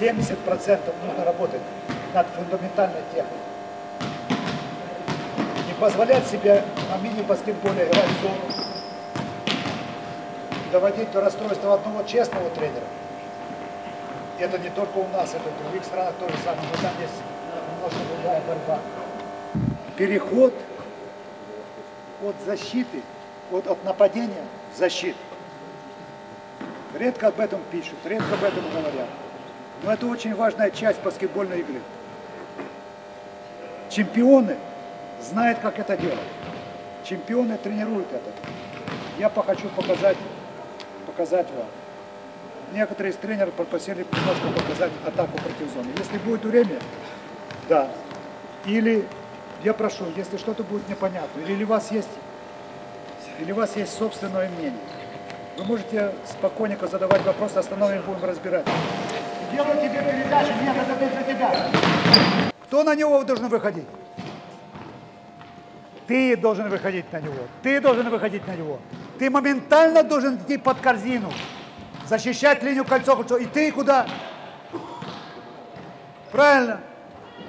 70% нужно работать над фундаментальной техникой. Не позволять себе на мини-баскетболе играть в зону, доводить до расстройства одного честного тренера. Это не только у нас, это в других странах тоже самое, но там есть немножко другая борьба. Переход от защиты, от, от нападения в защиту. Редко об этом пишут, редко об этом говорят. Но это очень важная часть баскетбольной игры. Чемпионы знают, как это делать. Чемпионы тренируют это. Я хочу показать, показать вам. Некоторые из тренеров попросили немножко показать атаку против зоны. Если будет время, да. Или я прошу, если что-то будет непонятно, или у вас есть, или у вас есть собственное мнение, вы можете спокойненько задавать вопросы, остановим, будем разбирать. Делаю тебе передачу, нет, это для тебя. Кто на него должен выходить? Ты должен выходить на него. Ты должен выходить на него. Ты моментально должен идти под корзину. Защищать линию кольцо. И ты куда? Правильно.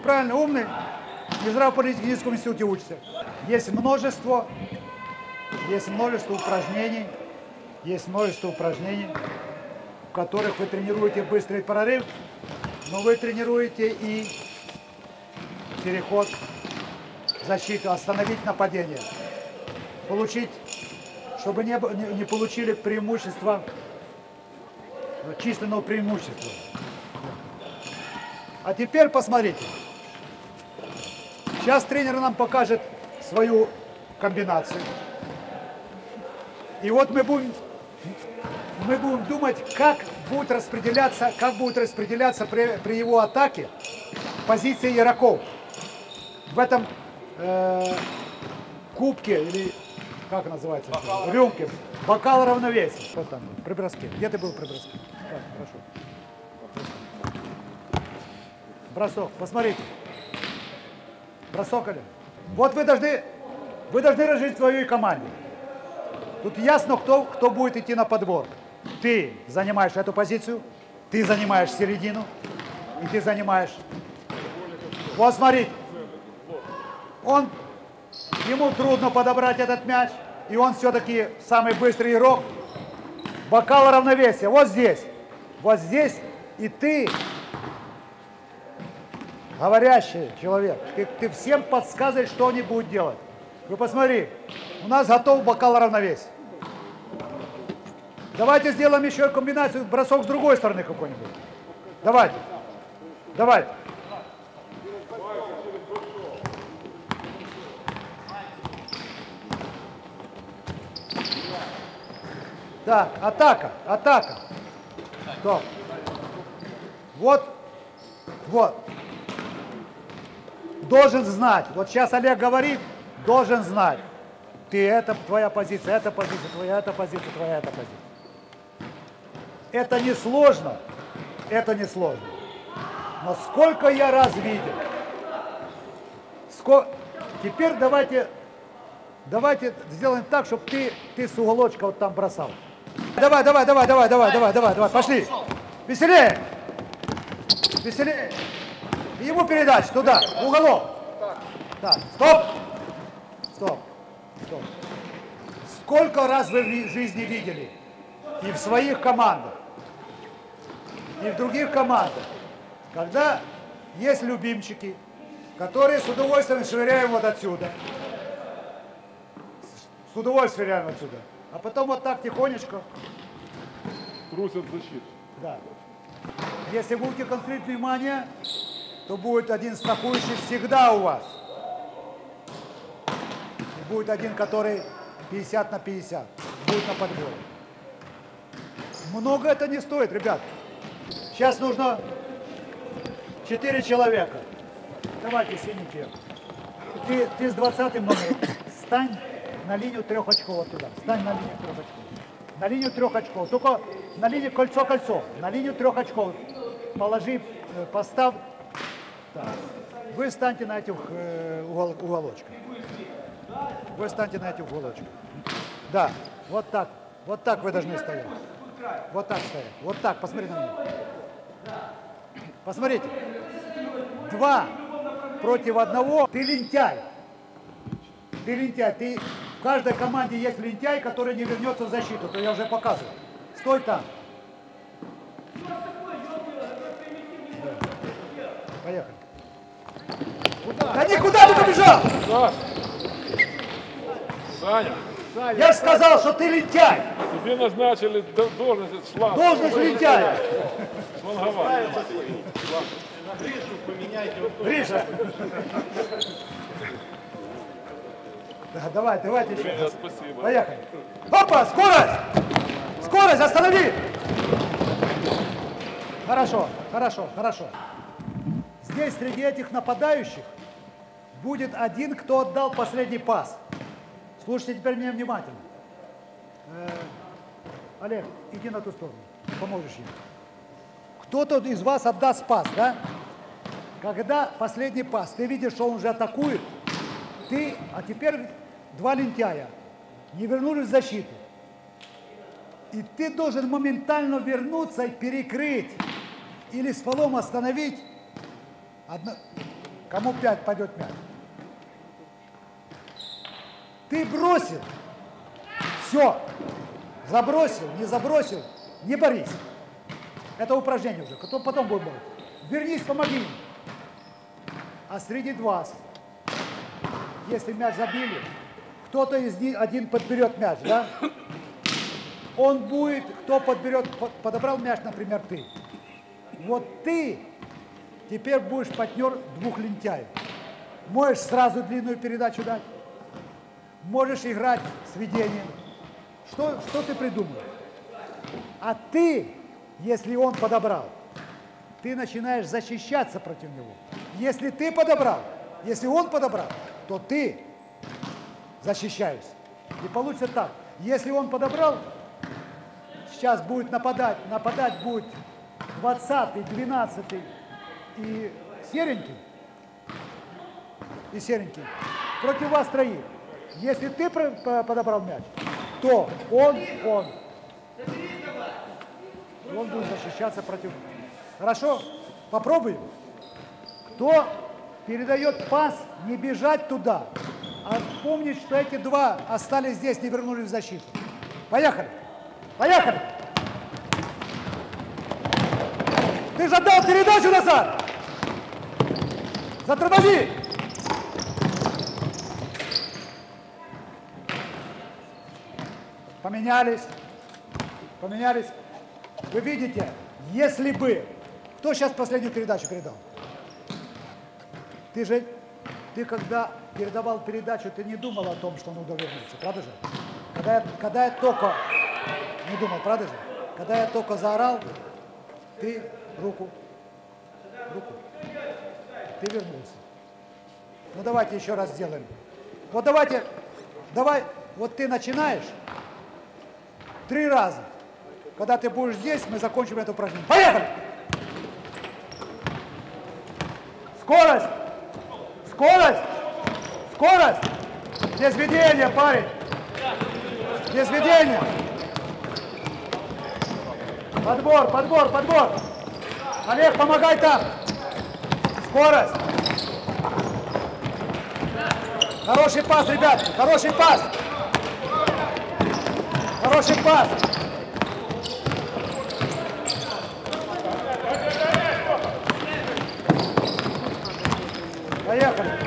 Правильно, умный. Не зря в политехническом институте учишься. Есть множество, есть множество упражнений, есть множество упражнений, в которых вы тренируете быстрый прорыв, но вы тренируете и переход, защиту, остановить нападение, получить, чтобы не, не, не получили преимущество, численного преимущества. А теперь посмотрите. Сейчас тренер нам покажет свою комбинацию. И вот мы будем, мы будем думать, как будет распределяться, как будет распределяться при, при его атаке позиции игроков. В этом э, кубке или как называется? Бокал. Рюмке. Бокал равновесия. Что там? При броске. Где ты был при броске? Так, хорошо. Бросок. Посмотрите. Бросок или? Вот вы должны, вы должны разжить свою команду. Тут ясно, кто, кто будет идти на подбор. Ты занимаешь эту позицию, ты занимаешь середину, и ты занимаешь... Вот смотри, он, ему трудно подобрать этот мяч, и он все-таки самый быстрый игрок. Бокал равновесия, вот здесь, вот здесь, и ты говорящий человек. Ты, ты всем подсказываешь, что они будут делать. Вы посмотри, у нас готов бокал равновесия. Давайте сделаем еще комбинацию, бросок с другой стороны какой-нибудь. Давайте. Давайте. Так, атака, атака. Стоп. Вот, вот должен знать. Вот сейчас Олег говорит, должен знать. Ты это твоя позиция, эта позиция твоя, эта позиция твоя, эта позиция. Это не сложно, это не сложно. Но сколько я раз видел. Сколько... Теперь давайте, давайте сделаем так, чтобы ты, ты с уголочка вот там бросал. Давай, давай, давай, давай, давай, давай, давай, давай, пошли. Веселее. Веселее. Ему передача туда, в уголок. Так, стоп. Стоп. Стоп. Сколько раз вы в жизни видели? И в своих командах, и в других командах, когда есть любимчики, которые с удовольствием швыряем вот отсюда. С удовольствием швыряем отсюда. А потом вот так тихонечко. Трусят защиту. Да. Если будете конфликт внимания, то будет один страхующий всегда у вас. И будет один, который 50 на 50, будет на подборе. Много это не стоит, ребят. Сейчас нужно 4 человека. Давайте, сините. Ты, ты с 20 номером. Стань на линию трех очков вот туда. Стань на линию трех очков. На линию трех очков. Только на линию кольцо-кольцо. На линию трех очков. Положи, э, поставь так. Вы станьте на этих э, угол, уголочках. Вы станьте на этих уголочках. Да, вот так. Вот так вы должны стоять. Вот так стоять. Вот так, посмотри на меня. Посмотрите. Два против одного. Ты лентяй. Ты лентяй. Ты... В каждой команде есть лентяй, который не вернется в защиту. То я уже показывал. Стой там. Поехали. Да никуда ты побежал! Саш! Саня, Я же сказал, что ты лентяй! тебе назначили до- должность шланг. Должность лентяя! Шланговать. Гриша! Да, давай, давайте еще. Женя, спасибо. Поехали. Опа, скорость! Скорость, останови! Хорошо, хорошо, хорошо. Здесь среди этих нападающих будет один, кто отдал последний пас. Слушайте теперь меня внимательно. Э, Олег, иди на ту сторону, поможешь ему. Кто-то из вас отдаст пас, да? Когда последний пас, ты видишь, что он уже атакует, ты, а теперь два лентяя не вернулись в защиту. И ты должен моментально вернуться и перекрыть или стволом остановить. Одно... Кому пять пойдет мяч? Ты бросил. Все. Забросил, не забросил, не борись. Это упражнение уже. Кто потом будет бороться. Вернись, помоги. А среди вас, если мяч забили, кто-то из них один подберет мяч, да? Он будет, кто подберет, по- подобрал мяч, например, ты. Вот ты теперь будешь партнер двух лентяев. Можешь сразу длинную передачу дать, можешь играть с ведением. Что, что ты придумал? А ты, если он подобрал, ты начинаешь защищаться против него. Если ты подобрал, если он подобрал, то ты защищаешься. И получится так. Если он подобрал, сейчас будет нападать, нападать будет 20 12 и серенький, и серенький. Против вас троих. Если ты подобрал мяч, то он, он. И он будет защищаться против. Хорошо? Попробуем. Кто передает пас, не бежать туда, а помнить, что эти два остались здесь, не вернулись в защиту. Поехали! Поехали! Ты же отдал передачу назад! Затормози! Поменялись. Поменялись. Вы видите, если бы... Кто сейчас последнюю передачу передал? Ты же, ты когда передавал передачу, ты не думал о том, что нужно вернуться, правда же? Когда я, когда я только, не думал, правда же? Когда я только заорал, ты руку, руку, ты вернулся. Ну давайте еще раз сделаем. Вот давайте, давай, вот ты начинаешь три раза. Когда ты будешь здесь, мы закончим это упражнение. Поехали! Скорость! Скорость! Скорость! Без ведения, парень! Без ведения! Подбор, подбор, подбор! Олег, помогай там! Скорость! Хороший пас, ребят! Хороший пас! Хороший пас! Поехали!